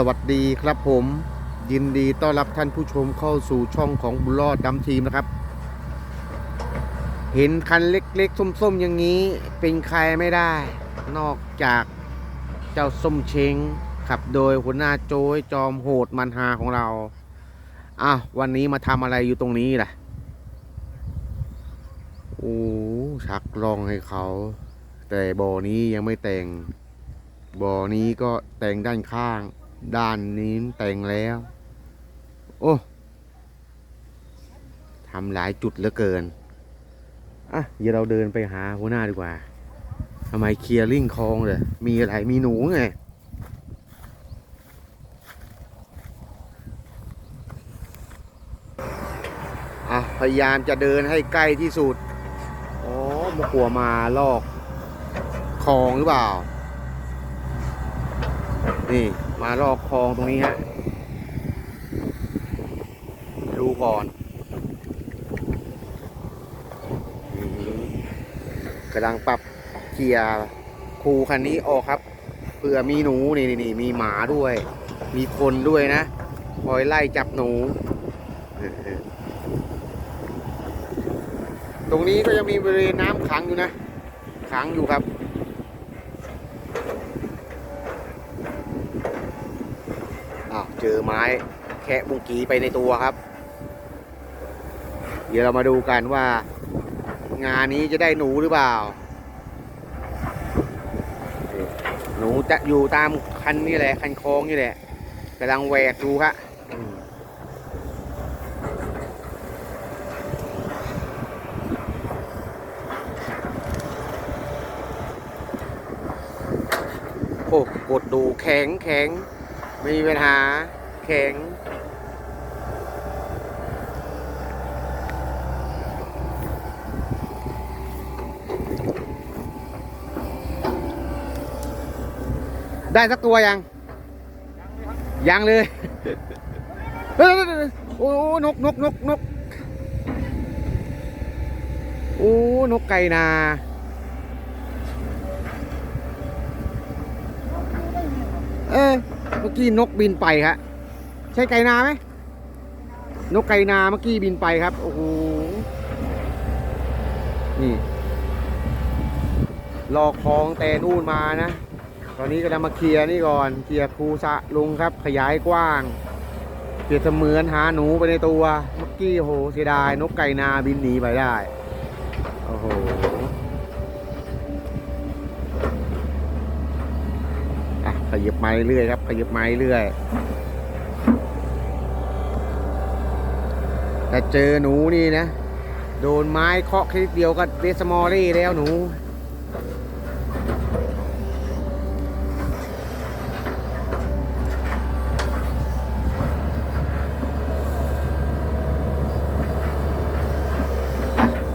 สวัสดีครับผม ยินดีต้อนรับท่านผู้ชมเข้าสู่ช่องของบุญรอดดำทีมนะครับ เห็นคันเล็กๆ ส้มๆ อย่างนี้เป็นใครไม่ได้ นอกจากเจ้าส้มเชงขับโดยหัวหน้าโจยจอมโหดมันฮาของเราอ้าววันนี้มาทำอะไรอยู่ตรงนี้ล่ะ โอ้ชักลองให้เขา แต่บ่อนี้ยังไม่แต่งบ่อนี้ก็แต่งด้านข้าง ด้านนี้แต่งแล้ว โอ้ทำหลายจุดเหลือเกิน อะ เดี๋ยวเราเดินไปหาหัวหน้าดีกว่าทำไมเคลียร์ลิงคลองเลยมีอะไร มีหนูไง อะ พยายามจะเดินให้ใกล้ที่สุด อ๋อมากลัวมาลอกคลองหรือเปล่า นี่ มาลอกคลองตรงนี้ฮะดูก่อนกำลังปรับเกียร์คูคันนี้ออกครับเผื่อมีหนูนี่นี่นี่มีหมาด้วย มีคนด้วยนะคอยไล่จับหนู ตรงนี้ก็ยังมีบริเวณน้ำขังอยู่นะขังอยู่ครับ อ้าว เจอไม้แคะบุงกีไปในตัวครับ เดี๋ยวเรามาดูกันว่า งานนี้จะได้หนูหรือเปล่า หนูจะอยู่ตามคันนี่แหละ คันคลองนี่แหละกำลังแหวกดูครับโอ้กดดูแข็งแข็ง ไม่มีปัญหาแข็งได้สักตัวยัง ยังเลยเฮ้ยโอ้นกนกนกนกโอ้นกไก่นาเออ เมื่อกี้นกบินไปครับใช่ไก่นาไหมนกไก่นาเมื่อกี้บินไปครับ โอ้โห นี่ รอคลองแต่นู่นมานะ ตอนนี้ก็จะมาเคลียร์นี่ก่อน เคลียร์คูสะลุงครับ ขยายกว้าง เปรียบเสมือนหาหนูไปในตัว เมื่อกี้โหเสียดาย นกไก่นาบินหนีไปได้ โอ้โห อะ ขยับไม้เรื่อยครับขยับไม้เรื่อยแต่เจอหนูนี่นะ โดนไม้เคาะแค่นิดเดียวก็เดสมอรี่แล้วหนู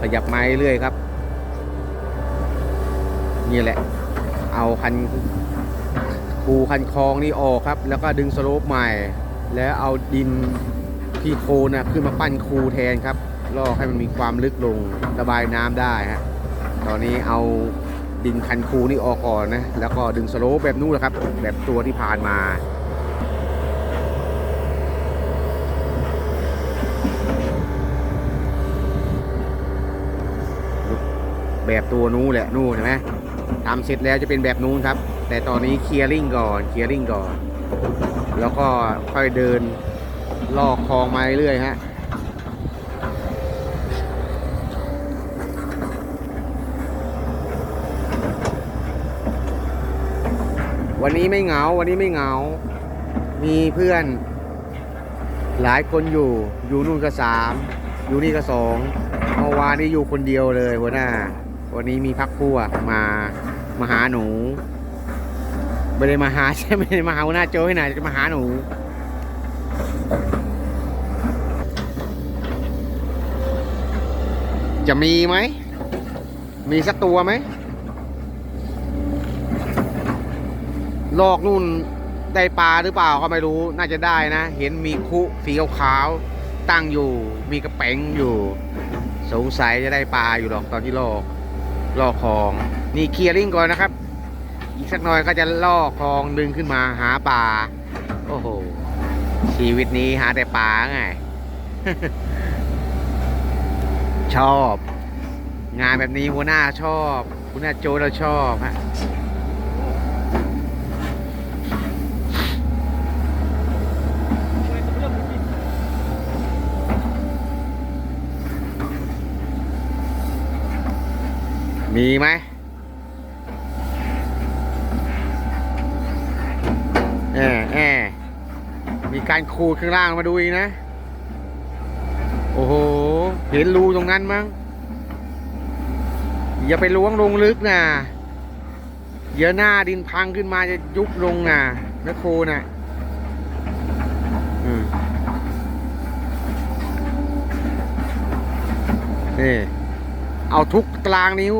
ขยับไม้เรื่อยครับ นี่แหละ เอาคัน คูคันคลองนี่ออกครับ แล้วก็ดึงสโลปใหม่ แล้วเอาดินที่โคนนะขึ้นมาปั้นคูแทนครับลอกให้มันมีความลึกลงระบายน้ำได้ฮะตอนนี้เอาดินคันคูนี่ออกก่อนนะแล้วก็ดึงสโลปแบบนู้นแหละครับ แบบตัวที่ผ่านมาแบบตัวนู้นแหละนู่นเห็นไหมทำเสร็จแล้วจะเป็นแบบนู้นครับ แต่ตอนนี้เคลียร์ริ่งก่อนเคลียร์ริ่งก่อน แล้วก็ค่อยเดินลอกคลองมาเรื่อยฮะวันนี้ไม่เหงา วันนี้ไม่เหงา มีเพื่อน หลายคนอยู่ อยู่นู่นก็สาม อยู่นี่ก็สอง เมื่อวานนี้อยู่คนเดียวเลยหัวหน้า วันนี้มีพักพวกมา มาหาหนู ไม่ได้มาหาใช่ไม่ได้มาหาหัวน้าโจ้ให้หน่อยจะมาหาหนูจะมีไหม มีสักตัวไหมลอกนู่นได้ปลาหรือเปล่าก็ไม่รู้ น่าจะได้นะ เห็นมีคุสีขาวๆตั้งอยู่ มีกระแป๋งอยู่ สงสัยจะได้ปลาอยู่หรอกตอนที่ลอก ลอกคลอง นี่เคลียร์ลิงก่อนนะครับ อีกสักหน่อยก็จะล่อคลองดึงขึ้นมาหาปลาโอ้โห ชีวิตนี้หาแต่ปลาไง ชอบ งานแบบนี้หัวหน้าชอบหัวหน้าโจเราชอบฮะมีไหมแอบแอบมี การขูดข้างล่างมาดูอีกนะ โอ้โห เห็นรูตรงนั้นมั้ง อย่าไปล้วงลงลึกนะเดี๋ยวหน้าดินพังขึ้นมาจะยุบลงนะแม่โคน่ะอืมนี่เอาทุกตารางนิ้ว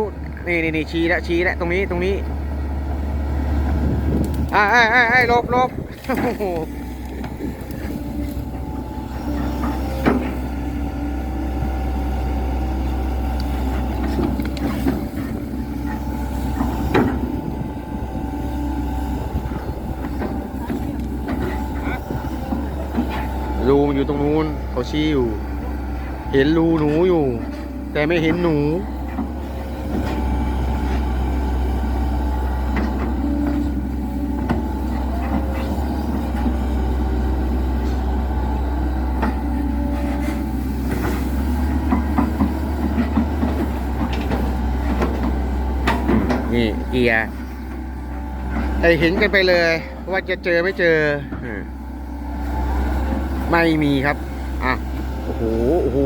นี่นี่นี่ชี้แล้วชี้แล้วตรงนี้ตรงนี้อ่าไอ้ไอ้ไอ้ลบลบโอ้โห อยู่ตรงนู้นเขาชี้อยู่ เห็นรูหนูอยู่ แต่ไม่เห็นหนู นี่เกียร์ให้เห็นกันไปเลย ว่าจะเจอไม่เจออืม ไม่มีครับ อะ โอ้โห โอ้โห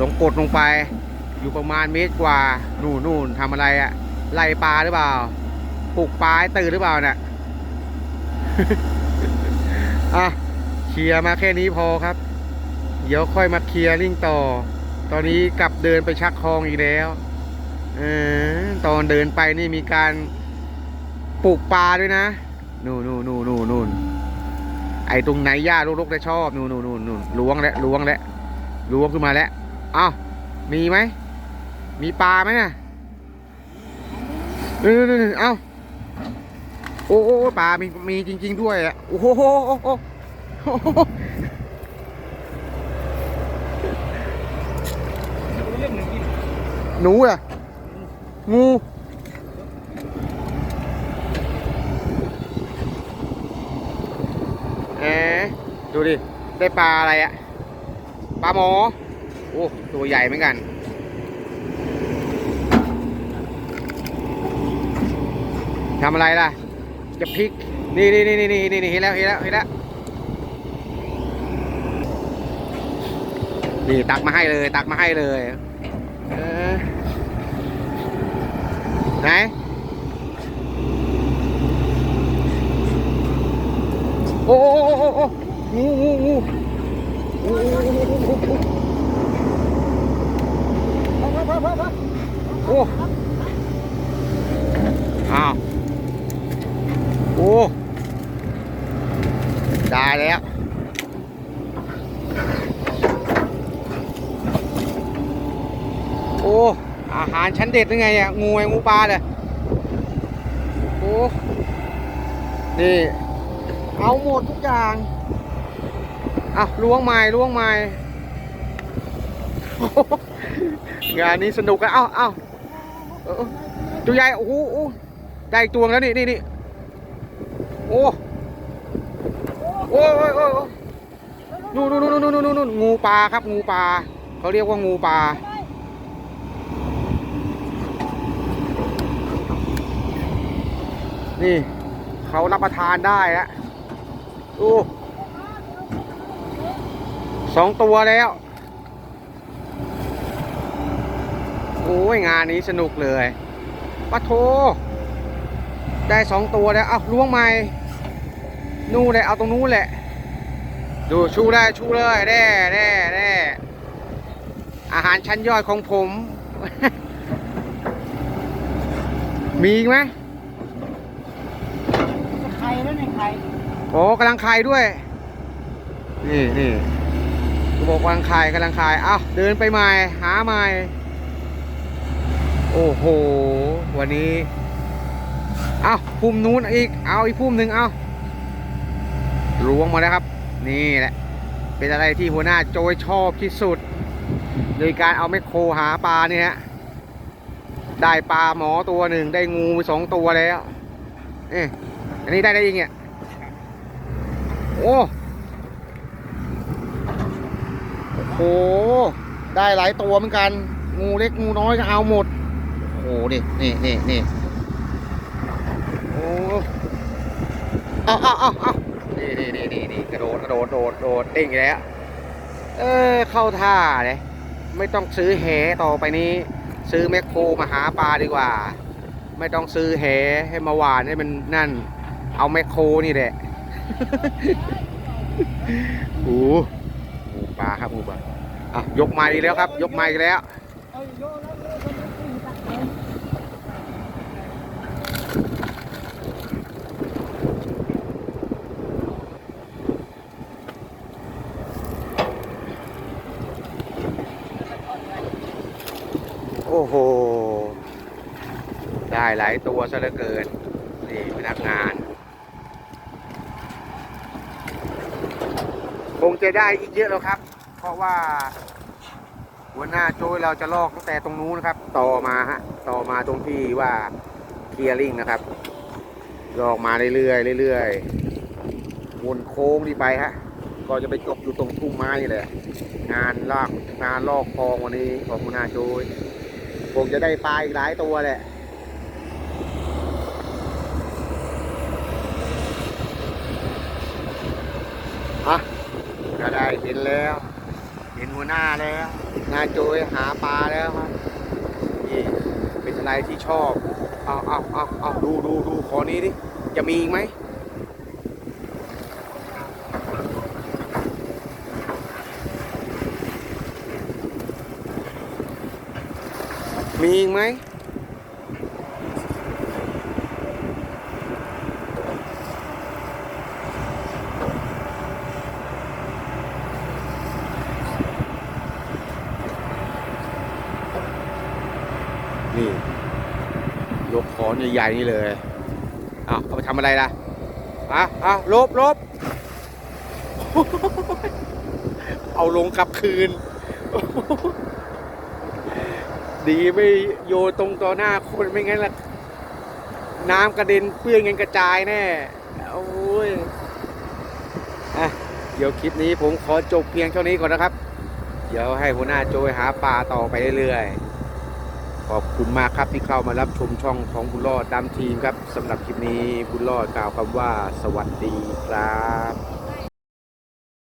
ลงกดลงไป อยู่ประมาณเมตรกว่า นู่นนู่นทำอะไรอะไล่ปลาหรือเปล่า ปลุกปลาตื่นหรือเปล่าเนี่ยอะ เคลียร์มาแค่นี้พอครับ เดี๋ยวค่อยมาเคลียร์ลิงต่อ ตอนนี้กลับเดินไปชักคลองอีกแล้ว เออ ตอนเดินไปนี่มีการปลูกปลาด้วยนะ นู่นนู่นนู่นนู่นนู่น ไอ้ตรงไหนหญ้ารกๆได้ชอบนู่นนู่นนู่นล้วงแล้วล้วงแล้วล้วงขึ้นมาแล้วอ้าวมีไหมมีปลาไหมน่ะนี่นี่นเอ้าโอ้โอ้ปลามีมีจริง ๆ ด้วยอะโอ้โหโอ้โหโอ้โหโอ้โหหนูอะงู เอ๊ะ ดูดิ ได้ปลาอะไรอะปลาหมอ โอ้ตัวใหญ่เหมือนกัน ทำอะไรล่ะ จะพลิก นี่นี่นี่นี่นี่นี่เห็นแล้วเห็นแล้วเห็นแล้ว นี่ตักมาให้เลย ตักมาให้เลย เออ ไหน โอ้โอ้โอ้ โอ้งูงูงูโอ้โอ้อ้าวโอ้ได้แล้วโอ้อาหารชั้นเด็ดยังไงอะงูไอ้งูปลาเลยโอ้นี่เอาหมดทุกอย่าง อะล้วงไม้ล้วงไม้งานนี้สนุกอะเอ้าเอ้าตัวใหญ่โอ้โหได้อีกตัวแล้วนี่นี่นี่โอ้โอ้ยโอ้ยโอ้นู่นนู่นนู่นนู่นนู่นนู่นงูปลาครับ งูปลาเขาเรียกว่างูปลานี่เขารับประทานได้แล้วดู สองตัวแล้ว โอ้ยงานนี้สนุกเลยปะโท ได้สองตัวแล้วเอาล้วงใหม่ นู่นเลยเอาตรงนู้นแหละ ดูชูได้ชูเลยแน่แน่แน่อาหารชั้นยอดของผม มีอีกไหมไข่แล้วเนี่ยไข่โอ้กำลังคายด้วย นี่นี่ กูบอกกำลังคายกำลังคาย เอ้าเดินไปใหม่หาใหม่ โอ้โห วันนี้ เอ้าพุ่มนู้นอีก เอาอีกพุ่มหนึ่งเอาล้วงมาแล้วครับ นี่แหละ เป็นอะไรที่หัวหน้าโจยชอบที่สุด โดยการเอาแมคโครหาปลาเนี่ยฮะ ได้ปลาหมอตัวหนึ่ง ได้งูสองตัวแล้ว เอ๊ะอันนี้ได้ได้ยังเนี่ย โอ้ โหได้หลายตัวเหมือนกัน งูเล็กงูน้อยก็เอาหมด โอ้โหนี่นี่นี่นี่โอ้เอาเอาเอาเอานี่นี่นี่นี่นี่กระโดดกระโดดโดดโดดเด้งอีกแล้ว เออเข้าท่าเลยไม่ต้องซื้อแหต่อไปนี้ ซื้อแมคโครมาหาปลาดีกว่า ไม่ต้องซื้อแหให้มาหวานให้มันนั่น เอาแมคโครนี่แหละโอ้โหปลาครับปลา อะยกไม้อีกแล้วครับ ยกไม้อีกแล้ว โอ้โห ได้หลายตัวซะเหลือเกิน นี่พนักงานคงจะได้อีกเยอะแล้วครับ ราะว่า หัวหน้าโจยเราจะลอกตั้งแต่ตรงนู้นนะครับ ต่อมาฮะต่อมาตรงที่ว่าเคลียร์ลิงนะครับลอกมาเรื่อยๆเรื่อยๆวนโค้งนี่ไปฮะก็จะไปจบอยู่ตรงทุ่งไม้นี่แหละงานลากงานลอกคลองวันนี้ของหัวหน้าโจยคงจะได้ปลาอีกหลายตัวแหละอะก็ได้เห็นแล้ว เห็นหัวหน้าแล้วนายโจยหาปลาแล้วครับนี่เป็นอะไรที่ชอบ เอาเอาเอาเอาดูดูดูขอนี้ดิ จะมีอีกไหมมีอีกไหม นี่ ยกขอน ใหญ่ๆนี่เลยอ้าวเอาไปทำอะไรล่ะอะอะลบลบเอาลงกลับคืน ดีไม่โยตรงต่อหน้าคนไม่งั้นล่ะ น้ำกระเด็นเปื้อนกันกระจายแน่ โอ้ยอะเดี๋ยวคลิปนี้ผมขอจบเพียงเท่านี้ก่อนนะครับ เดี๋ยวให้หัวหน้าโจยหาปลาต่อไปเรื่อยๆ ขอบคุณมากครับที่เข้ามารับชมช่องของบุญรอดดำทีมครับสำหรับคลิปนี้บุญรอดกล่าวคำว่าสวัสดีครับ